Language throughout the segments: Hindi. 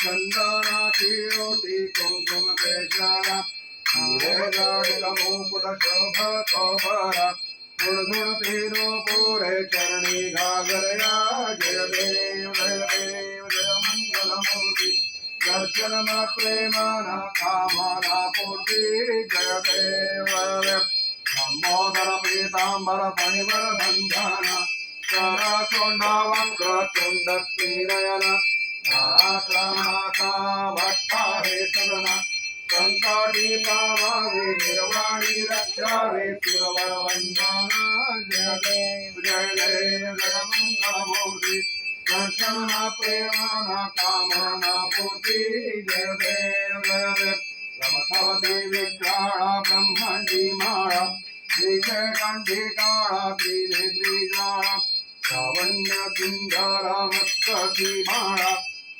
चंदनाची ओटी कुंकुम केशाला हिरे गाडील मुकुट शोभतो भरा गुणगुण तीनो पुरे चरणी घागरया जय देव जय देव जय मंगलमूर्ती दर्शन मात्रे माना कामना पूर्ती जय देव जय देव लंबोदर पीतांबर फणिवर बंधना करा सोंडा वक्र चुंड नयन नाराश्रमाचा भट्टा हे सदना संकटी पावावे निर्वाणी जय जय जय प्रेमाना कामना पूर्ती जय देव जय देव रमथवती विक्राळा ब्रह्मंडी माळा श्रीजय कंठी काळा त्रिनेत्री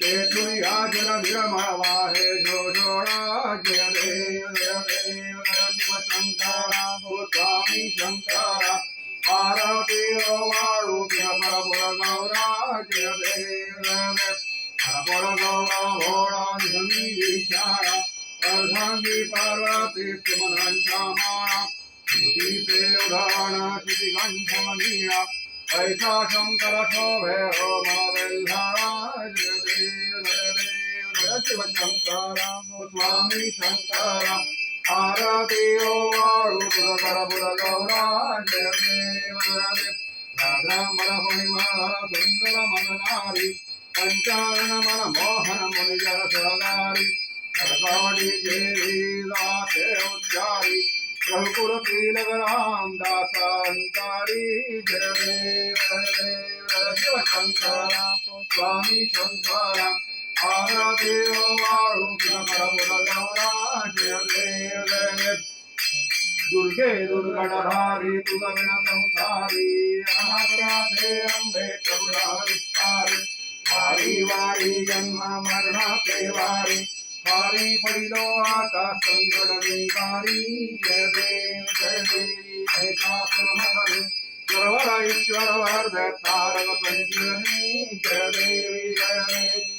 माळा तेथुया जल विरमळवा हे जोजोळा जय देव देव जय शंकरा स्वामी शंकरा पार्वती वाळू परपुर शंकर शोभे हो मावेल्हारा देव जय शिव शंकरा हो स्वामी शंकरा आरती ओ वाळू पुरकर पुर गौरा जय देव जय देव राधांबर फणिमार सुंदर मननारी पंचारण मन मोहन मुनिजर सुरगारी सरगाडी जेरी दाते उच्चारी रघुकुल दुर्गे दुर्गणधारी तुलविण संसारी अनाथ्यासे अंबे करुणा विस्तारी वारी जन्म मरणाचे वारी वारी पडिलो आता संकट निवारी जय देव जय देवी जय शास्त्रमहरी सर्वर ईश्वर वर्ध तारक संजीवनी जय देवी जय देव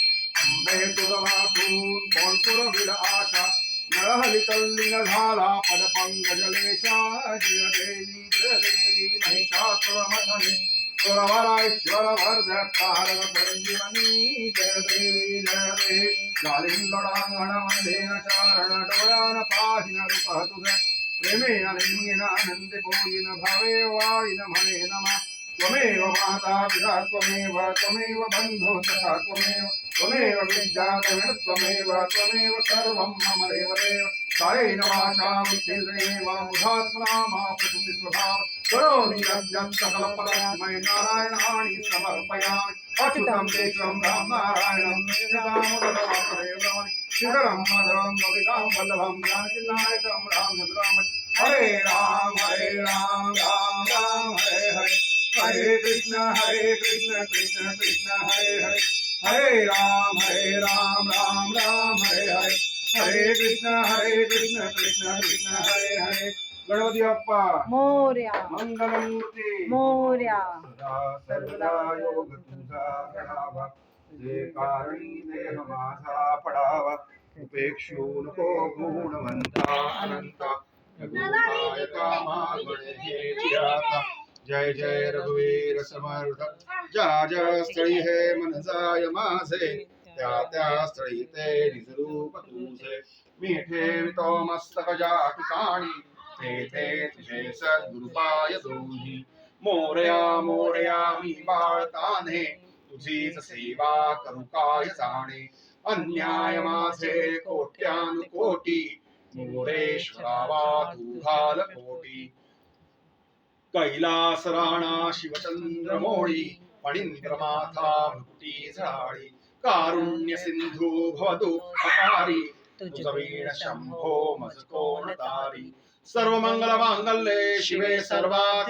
तुझवातून कोण पुरविल आशा नरहली तल्लीन झाला पद पंकजलेशा जय देवी जय देवी महिषासुर मथनी सुरवरेश्वर वर्धकार संजीवनी जय देवी जय देवी मध्ये चारण डोळ्यान पाहिन रूप तुझ प्रेमे अलिंगिन आनंदे पोयिन भावे वाळिन म्हणे त्वमेव माता पिता त्वमेव त्वमेव बन्धो तथा त्वमेव त्वमेव विद्यातमिण त्वमेव त्वमेव सर्वं मम देव। देव कायेन वाचा विच्छेदेव मुधात्मना मा प्रकृति स्वभाव। करोमि यज्ञं सकलपदस्मै नारायणाणि समर्पयामि। अच्युतं केशवं राम नारायणं दामोदरं श्रीधरं मधुरं गोपिकां वल्लभं जानकीनायकं रामचन्द्राम हरे राम हरे राम राम राम, हरे हरे। हरे कृष्ण हरे कृष्ण कृष्ण कृष्ण, हरे हरे। हरे राम हरे राम राम राम हरे हरे। हरे कृष्ण हरे कृष्ण कृष्ण कृष्ण हरे हरे। गणपती बाप्पा मोर्या। मंगलमूर्ती। मोर्या। सदा सर्वदा योग तुझा घडावा जे कारणी देह माझा पडावा। उपेक्षू नको गुणवंता अनंता। रघुनायका जय जय रघुवीर समर्थ। जय स्थळी हे मन जाय माझे त्या त्या स्थळी ते निजरूप तुझे मी ठेवितो मस्तकजा ठिकाणी ते ते तुझे सद्गुरुपाय दोन्ही मोरया मोरया मी बाळताने तुझीच सेवा करू काय जाणे। अन्याय माझे कोट्यानुकोटी मोरेश्वरावा तू घाल कोटी। कैलास राणा शिवचंद्र मोळी फणींद्रमाथा भक्ती झाळी कारुण्य सिंधू भवतु मंगल शिवे सर्वात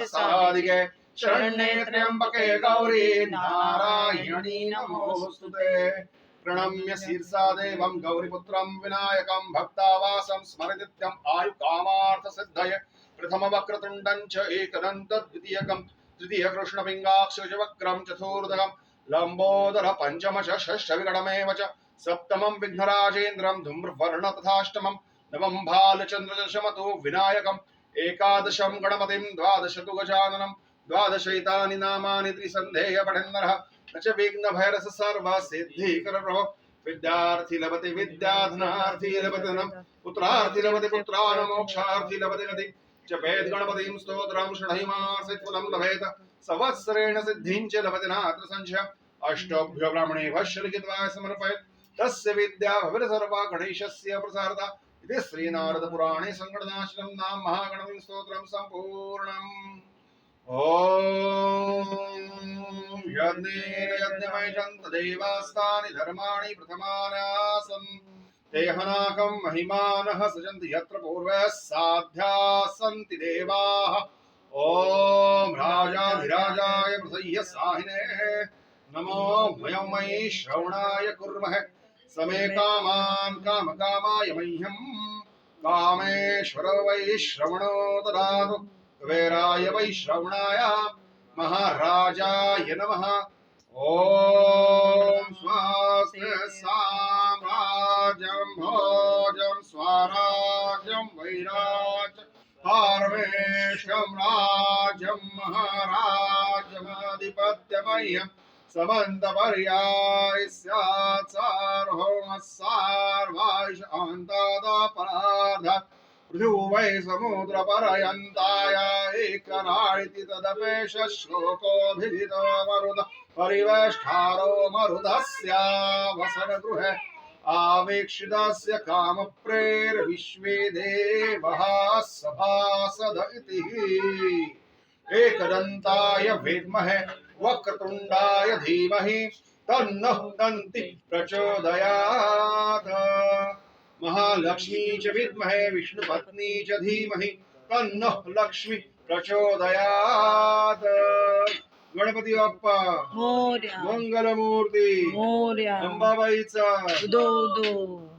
शरण्ये त्र्यंबके गौरी नारायणी नमोस्तुते प्रणम्य शीर्षा देवं गौरीपुत्रं विनायकं भक्तावासं स्मरदित्यम् आयुकामार्थ सिद्धये प्रथम वक्रतुण्डं च एकदन्त द्वितीयकं तृतीय कृष्णपिङ्गाक्षवक्रं चतुर्दकं लम्बोदर पञ्चम च षष्ठविगणमेव च सप्तमं विघ्नराजेन्द्रं धूम्रवर्ण तथाष्टमं नवं भालचन्द्रदशमतो विनायकम् एकादशं गणपतिं द्वादश तु गजाननं द्वादशैतानि नामानि त्रिसन्धेय पठन्नरः न च विघ्नभैरस सर्वसिद्धिकरप्रभो विद्यार्थी लभते विद्याधनार्थी लभते पुत्रार्थी लभते पुत्रान् मोक्षार्थी लभते गतिं जपेत् गणपतिं स्तोत्रं शृणैमासित्फलं लभेत संवत्सरेण सिद्धिं च लभते नात्र संशयम् अष्टभ्यो ब्राह्मणेभ्यः शर्गित्वा समर्पयत् तस्य विद्या भविर सर्वा गणेशस्य प्रसारता इति श्रीनारदपुराणे सङ्गणनाशनं नाम महागणपतिं स्तोत्रं सम्पूर्णम् ॐ यज्ञेन यज्ञमयजन्त देवास्तानि धर्माणि प्रथमानासन् ते हनाकं महिमानः सजन्ति यत्र पूर्वः साध्याः सन्ति देवाः। ॐ राजाधिराजाय पृथय्य साहिने। नमो वयमयि श्रवणाय कुर्मः समे कामान् कामकामाय मह्यं। कामेश्वर वै श्रवणो ददातु। कुबेराय वै श्रवणाय महाराजाय नमः। ॐ स्वास्य साम्राज्यं भोजं स्वराज्यं वैराज पारमेशं राज्यं महाराजमाधिपत्यमह्यं, समन्तपर्याय स्यात् सार्वभौमः सार्वायुष अन्तादपराध पृथिवै समुद्रपर्यन्ताय एकराळिति तदपेश श्लोकोऽभिहितो मरुद परिवेष्ठारो मरुदस्य वसनगृहे। आवेक्षितस्य कामप्रेर्विश्वे देवः सभासद इति। एकदन्ताय विद्महे, वक्रतुण्डाय धीमहि, तन्नः दन्ति प्रचोदयात्। महालक्ष्मी च विद्महे, विष्णुपत्नी च धीमहि, तन्नः लक्ष्मी प्रचोदयात्। गणपती बाप्पा. मोर्या. मंगलमूर्ती. मोर्या. अंबाबाईचा. उदो उदो.